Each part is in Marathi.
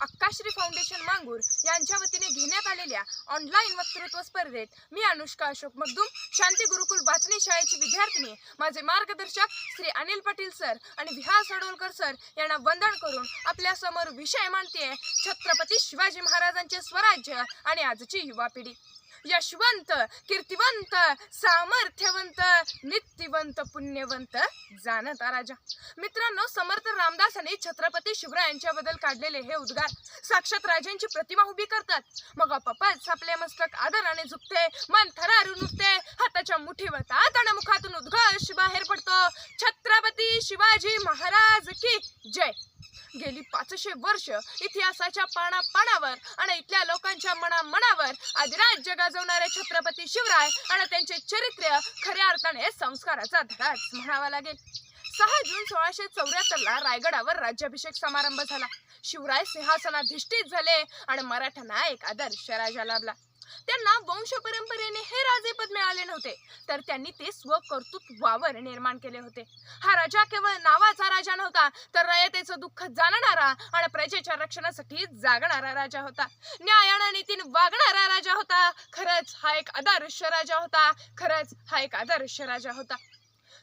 अक्काश्री फाउंडेशन मांगूर यांच्या वतीने घेण्यात आलेल्या ऑनलाईन वक्तृत्व स्पर्धेत मी अनुष्का अशोक मगदूम शांती गुरुकुल बाचणी शाळेची विद्यार्थिनी माझे मार्गदर्शक श्री अनिल पाटील सर आणि विहार सडोलकर सर यांना वंदन करून आपल्यासमोर विषय मानते छत्रपती शिवाजी महाराजांचे स्वराज्य आणि आजची युवा पिढी. यशवंत कीर्तिवंत सामर्थ्यवंत नित्यवंत पुण्यवंत जाणता राजा. मित्रांनो समर्थ रामदासांनी छत्रपती शिवरायांच्याबद्दल काढलेले हे उद्गार साक्षात राजांची प्रतिमा उभी करतात. मग आपापच आपले मस्तक आदराने झुकते मन थरारून उठते हाताच्या मुठीवर तात मुखातून उद्घोष बाहेर पडतो. छत्रपती शिवाजी महाराज की जय! गेली पाचशे वर्ष इतिहासाच्या पाना पानावर आणि इथल्या लोकांच्या मना मनावर अधिराज्य गाजवणारे छत्रपती शिवराय आणि त्यांचे चरित्र खऱ्या अर्थाने संस्काराचा धडाच म्हणावा लागेल. सहा जून सोळाशे चौऱ्याहत्तरला रायगडावर राज्याभिषेक समारंभ झाला. शिवराय सिंहासनाधिष्ठित झाले आणि मराठ्यांना एक आदर्श राजा लाभला. त्यांना वंश परंपरेने हे राजेपद मिळाले नव्हते. तर त्यांनी ते स्वकर्तृत्वावर निर्माण केले होते. हा राजा केवळ नावाचा राजा नव्हता तर रयतेचं दुःख जाणणारा आणि प्रजेच्या रक्षणासाठी जागणारा राजा होता. न्याय आणि नीतीने वागणारा राजा होता. खरंच हा एक आदर्श राजा होता. खरंच हा एक आदर्श राजा होता.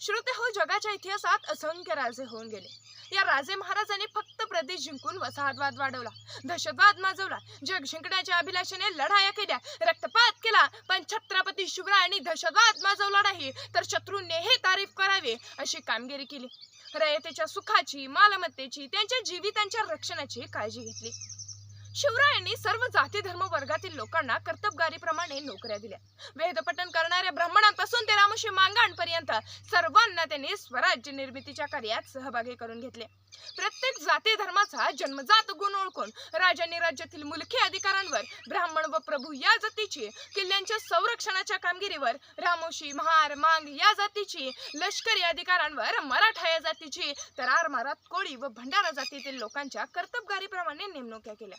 श्रोते हो जगाच्या इतिहासात असंख्य राजे होऊन गेले. या राजे महाराजांनी फक्त प्रदेश जिंकून वसाहतवाद वाढवला दहशतवाद माजवला जग जिंकण्याच्या अभिलाषेने लढाया केल्या रक्तपात केला पण छत्रपती शिवरायांनी दहशतवाद माजवला नाही तर शत्रूंनी हे तारीफ करावे अशी कामगिरी केली. रयतेच्या सुखाची मालमत्तेची त्यांच्या जीवितांच्या रक्षणाची काळजी घेतली. शिवरायांनी सर्व जाती धर्म वर्गातील लोकांना कर्तबगारीप्रमाणे नोकऱ्या दिल्या. वेदपठण करणाऱ्या ब्राह्मणांपासून ते रामोशी मांगांपर्यंत सर्वांना त्यांनी स्वराज्य निर्मितीच्या कार्यात सहभागी करून घेतले. प्रत्येक जाती धर्माचा जन्मजात गुण ओळखून राजांनी राज्यातील मुलकी अधिकारांवर ब्राह्मण व प्रभू या जातीची किल्ल्यांच्या संरक्षणाच्या कामगिरीवर रामोशी महार मांग या जातीची लष्करी अधिकारांवर मराठा या जातीची तर आरमारात कोळी व भंडारा जातीतील लोकांच्या कर्तबगारीप्रमाणे नेमणुक्या केल्या.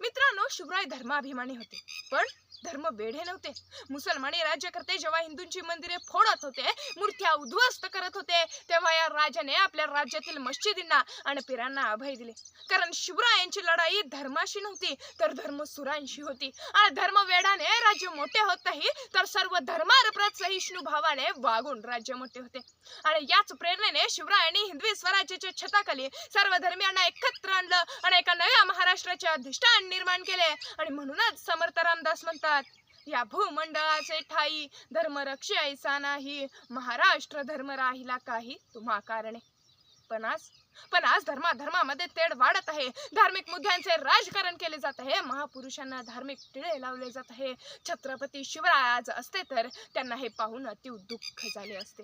मित्रांनो शिवराय धर्माभिमानी होते. पण धर्म वेढे नव्हते. मुसलमानी राज्यकर्ते जेव्हा हिंदूंची मंदिरे फोडत होते मूर्त्या उद्ध्वस्त करत होते तेव्हा या राजाने आपल्या राज्यातील मस्जिदींना आणि पिरांना अभय दिले. कारण शिवरायांची लढाई धर्माशी नव्हती तर धर्मसुरांशी होती. आणि धर्मवेडाने राज्य मोठे होत नाही तर सर्व धर्मारप्रत सहिष्णू भावाने वागून राज्य मोठे होते. आणि याच प्रेरणेने शिवरायांनी हिंदवी स्वराज्याच्या छताखाली सर्व धर्मियांना एकत्र आणलं आणि एका नव्या महाराष्ट्राच्या अधिष्ठान निर्माण केले आणि म्हणूनच समर्थ रामदास म्हणतात या भूमंडळाचे ठाई धर्म रक्षायचा नाही. महाराष्ट्र धर्म राहिला काही तुम्हा कारणे. पण आज पण आज धर्मा धर्मामध्ये तेढ वाढत आहे. धार्मिक मुद्द्यांचे राजकारण केले जात आहे. महापुरुषांना धार्मिक टिळे लावले जात आहे. छत्रपती शिवराय आज असते तर त्यांना हे पाहून अति दुःख झाले असते.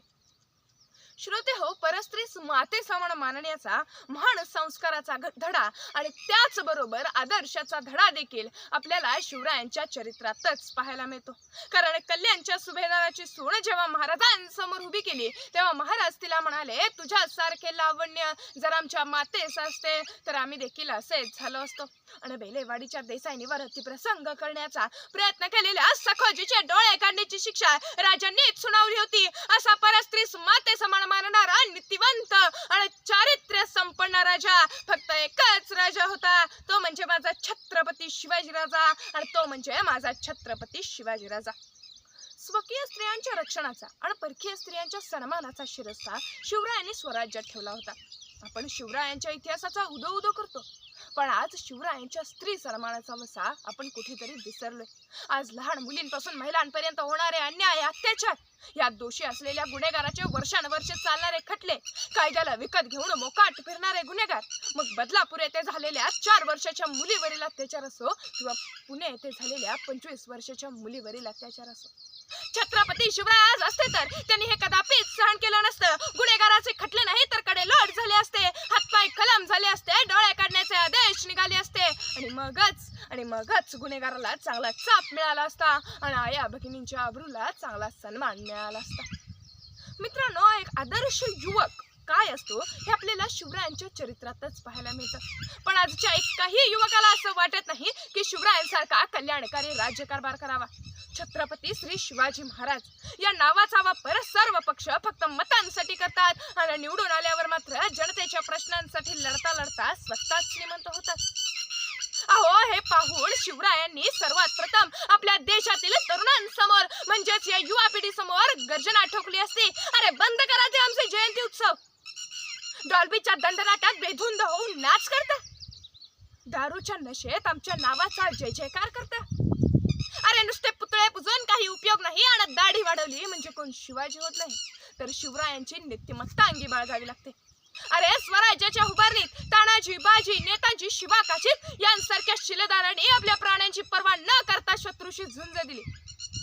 श्रोते हो परस्त्रीस माते समान मानण्याचा म्हण संस्काराचा धडा आणि त्याचबरोबर आदर्शाचा धडा देखील आपल्याला शिवरायांच्या चरित्रातच पाहायला मिळतो. कारण कल्याणच्या सुभेदाराची सोन जेव्हा महाराजांसमोर उभी केली तेव्हा महाराज तिला म्हणाले तुझ्या सारखे लावण्य जर आमच्या मातेस असते तर आम्ही देखील असेच झालो असतो. आणि बेलेवाडीच्या देसाईनीवर अतिप्रसंग करण्याचा प्रयत्न केलेल्या सखोजीचे डोळे काढण्याची शिक्षा राजांनीच सुनावली होती असा परस्त्रीस माते समान मानणारा नीतिवंत आणि चारित्र्य संपन्न राजा. फक्त एकच राजा होता. तो म्हणजे माझा छत्रपती शिवाजी राजा आणि तो म्हणजे माझा छत्रपती शिवाजी राजा स्वकीय स्त्रियांच्या रक्षणाचा आणि परकीय स्त्रियांच्या सन्मानाचा शिरस्ता शिवरायांनी स्वराज्यात ठेवला होता. आपण शिवरायांच्या इतिहासाचा उदो उदो करतो. पण आज शिवरायांच्या स्त्री सन्मानाचा वसा आपण कुठेतरी विसरलोय. आज लहान मुलींपासून महिलांपर्यंत होणारे अन्याय अत्याचार यात दोषी असलेल्या गुन्हेगाराचे वर्षानुवर्षे चालणारे खटले कायद्याला विकत घेऊन मोकाट फिरणारे गुन्हेगार. मग बदलापूर येथे झालेल्या चार वर्षाच्या मुलीवरील अत्याचार असो किंवा पुणे येथे झालेल्या पंचवीस वर्षाच्या मुलीवरील अत्याचार असो छत्रपती शिवराज असते तर त्यांनी हे कदापिच सहन केलं नसतं. गुन्हेगाराचे खटले नाही तर कडे लोट झाले असते. हातपाय कलम झाले असते. डोळे काढण्याचे आदेश निघाले असते. आणि मगच आणि मगच गुन्हेगाराला चांगला चाप मिळाला असता. आणि आया भगिनींच्या अब्रूला चांगला सन्मान मिळाला असता. मित्रांनो एक आदर्श युवक काय असतो हे आपल्याला शिवरायांच्या चरित्रातच पाहायला मिळतं. पण आजच्या एकाही युवकाला असं वाटत नाही की शिवरायांसारखा कल्याणकारी राज्यकारभार करावा. छत्रपती श्री शिवाजी महाराज या नावाचा वापर सर्व पक्ष फक्त मतांसाठी करतात. आणि निवडून आल्यावर मात्र जनतेच्या प्रश्नांसाठी लढता लढता स्वतःच श्रीमंत होतात. अहो हे पाहून शिवरायांनी सर्वात प्रथम आपल्या देशातील तरुणांसमोर म्हणजेच या युवा पिढी समोर गर्जना ठोकली असती. अरे बंद करा ते आमचे जयंती उत्सव. डॉल्बीच्या दंडनाटात बेधुंद होऊन नाच करता. दारूच्या नशेत आमच्या नावाचा जय जयकार करता. अरे नुसते पुतळे पुजून काही उपयोग नाही आणि दाढी वाढवली म्हणजे कोण शिवाजी होत नाही. तर शिवरायांची नित्यमत्ता अंगी बाळगावी लागते. अरे स्वराज्याच्या उभारणीत तानाजी बाजी नेताजी शिवा काशीद यांसारख्या शिलेदारांनी आपल्या प्राण्यांची पर्वा न करता शत्रूशी झुंज दिली.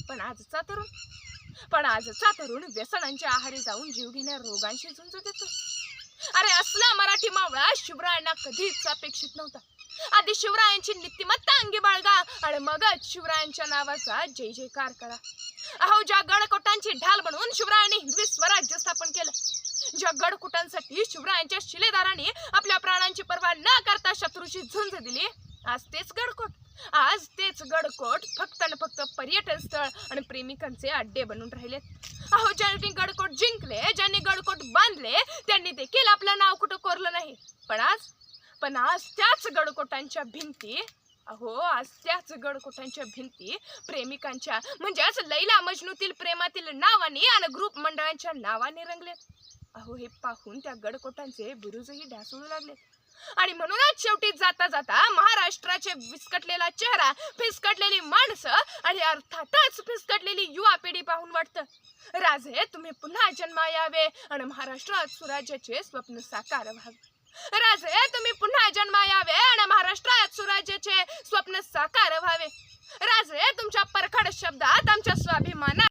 पण आजचा तरुण पण आजचा तरुण व्यसनांच्या आहारी जाऊन जीव घेण्या रोगांशी झुंज देतो. अरे असला मराठी मावळा शिवरायांना कधीच अपेक्षित नव्हता. आधी शिवरायांची नीतिमत्ता अंगी बाळगा आणि मगच शिवरायांच्या नावाचा जय जयकार करा. अहो ज्या गडकोटांची ढाल बनवून शिवरायांनी हिंदवी स्वराज्य स्थापन केलं ज्या गडकोटांसाठी शिवरायांच्या शिलेदाराने आपल्या प्राणांची पर्वा न करता शत्रूशी झुंज दिली. आज तेच गडकोट. आज तेच गडकोट. फक्त आणि फक्त पर्यटन स्थळ आणि प्रेमिकांचे अड्डे बनून राहिलेत. अहो ज्यांनी गडकोट जिंकले ज्यांनी गडकोट बांधले त्यांनी देखील आपलं नाव कुठं कोरलं नाही. पण आज पण आज त्याच गडकोटांच्या भिंती अहो आज त्याच गडकोटांच्या भिंती प्रेमिकांच्या म्हणजेच लैला मजनूतील प्रेमातील नावाने आणि ग्रुप मंडळांच्या नावाने रंगलेत. अहो हे पाहून त्या गडकोटांचे बुरुजही ढासळू लागले. आणि म्हणूनच शेवटी जाता जाता महाराष्ट्राचे विस्कटलेला चेहरा फिसकटलेली माणसं आणि अर्थातच फिसकटलेली युवा पिढी पाहून वाटतं. राजे तुम्ही पुन्हा जन्मा यावे आणि महाराष्ट्रात स्वराज्याचे स्वप्न साकार व्हावे. राजे तुम्ही पुन्हा जन्मा यावे आणि महाराष्ट्रात स्वराज्याचे स्वप्न साकार व्हावे. राजे तुमच्या परखड शब्दात आमच्या स्वाभिमानात